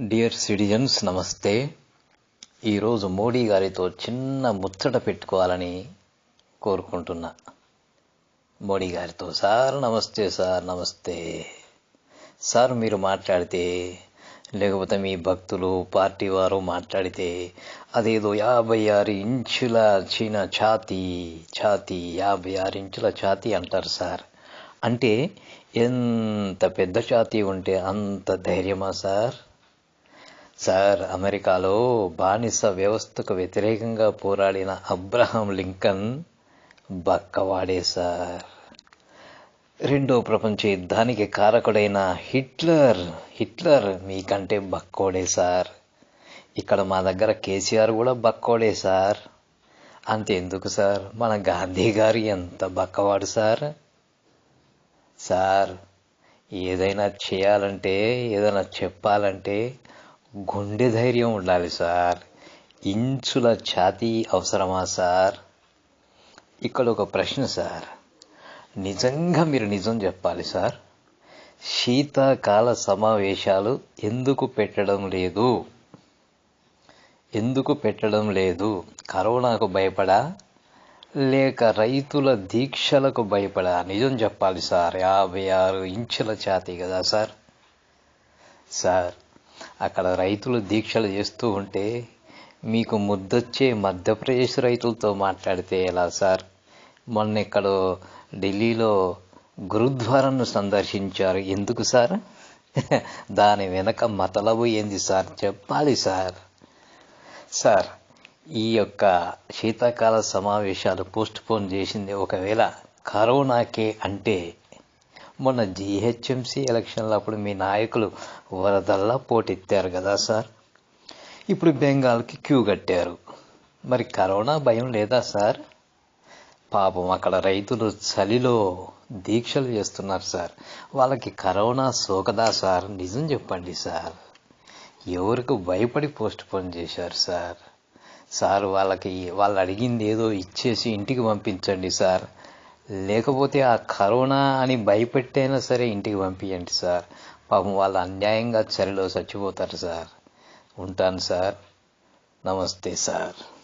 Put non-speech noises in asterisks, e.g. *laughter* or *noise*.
Dear citizens నమస్తే. ఈరోజు మోడీ గారితో చిన్న ముచ్చట పెట్టుకోవాలని కోరుకుంటున్నా. మోడీ గారితో సార్ నమస్తే సార్ నమస్తే. సార్ మీరు మాట్లాడితే లేకపోతే మీ భక్తులు పార్టీ వారు మాట్లాడితే అదేదో యాభై ఆరు ఇంచుల చిన్న ఛాతీ ఛాతీ యాభై ఆరు ఇంచుల ఛాతీ అంటారు సార్. అంటే ఎంత పెద్ద ఛాతీ ఉంటే అంత ధైర్యమా సార్? సార్ అమెరికాలో బానిస వ్యవస్థకు వ్యతిరేకంగా పోరాడిన అబ్రహాం లింకన్ బక్కవాడే సార్. రెండో ప్రపంచ యుద్ధానికి కారకుడైన హిట్లర్ హిట్లర్ మీకంటే బక్కోడే సార్. ఇక్కడ మా దగ్గర కేసీఆర్ కూడా బక్కోడే సార్. అంతెందుకు సార్ మన గాంధీ గారు ఎంత బక్కవాడు సార్? సార్ ఏదైనా చేయాలంటే ఏదైనా చెప్పాలంటే గుండె ధైర్యం ఉండాలి సార్. ఇంచుల ఛాతీ అవసరమా సార్? ఇక్కడ ఒక ప్రశ్న సార్. నిజంగా మీరు నిజం చెప్పాలి సార్. శీతాకాల సమావేశాలు ఎందుకు పెట్టడం లేదు? ఎందుకు పెట్టడం లేదు? కరోనాకు భయపడా? లేక రైతుల దీక్షలకు భయపడా? నిజం చెప్పాలి సార్. యాభై ఆరు ఇంచుల ఛాతీ కదా సార్. సార్ అక్కడ రైతులు దీక్షలు చేస్తూ ఉంటే మీకు ముద్దొచ్చే మధ్యప్రదేశ్ రైతులతో మాట్లాడితే ఎలా సార్? మొన్న ఇక్కడ ఢిల్లీలో గురుద్వారాను సందర్శించారు. ఎందుకు సార్? *laughs* దాని వెనక మతలబు ఏంది సార్? చెప్పాలి సార్. సార్ ఈ యొక్క శీతాకాల సమావేశాలు పోస్ట్ పోన్ చేసింది. ఒకవేళ కరోనాకే అంటే మొన్న జిహెచ్ఎంసీ ఎలక్షన్లప్పుడు మీ నాయకులు వరదల్లా పోటెత్తారు కదా సార్. ఇప్పుడు బెంగాల్కి క్యూ కట్టారు. మరి కరోనా భయం లేదా సార్? పాపం అక్కడ రైతులు చలిలో దీక్షలు చేస్తున్నారు సార్. వాళ్ళకి కరోనా సోకదా సార్? నిజం చెప్పండి సార్. ఎవరికి భయపడి పోస్ట్ పోన్ చేశారు సార్? సార్ వాళ్ళకి వాళ్ళు అడిగింది ఏదో ఇచ్చేసి ఇంటికి పంపించండి సార్. లేకపోతే ఆ కరోనా అని భయపెట్టైనా సరే ఇంటికి పంపించండి సార్. పాపం వాళ్ళు అన్యాయంగా చలిలో చచ్చిపోతారు సార్. ఉంటాను సార్. నమస్తే సార్.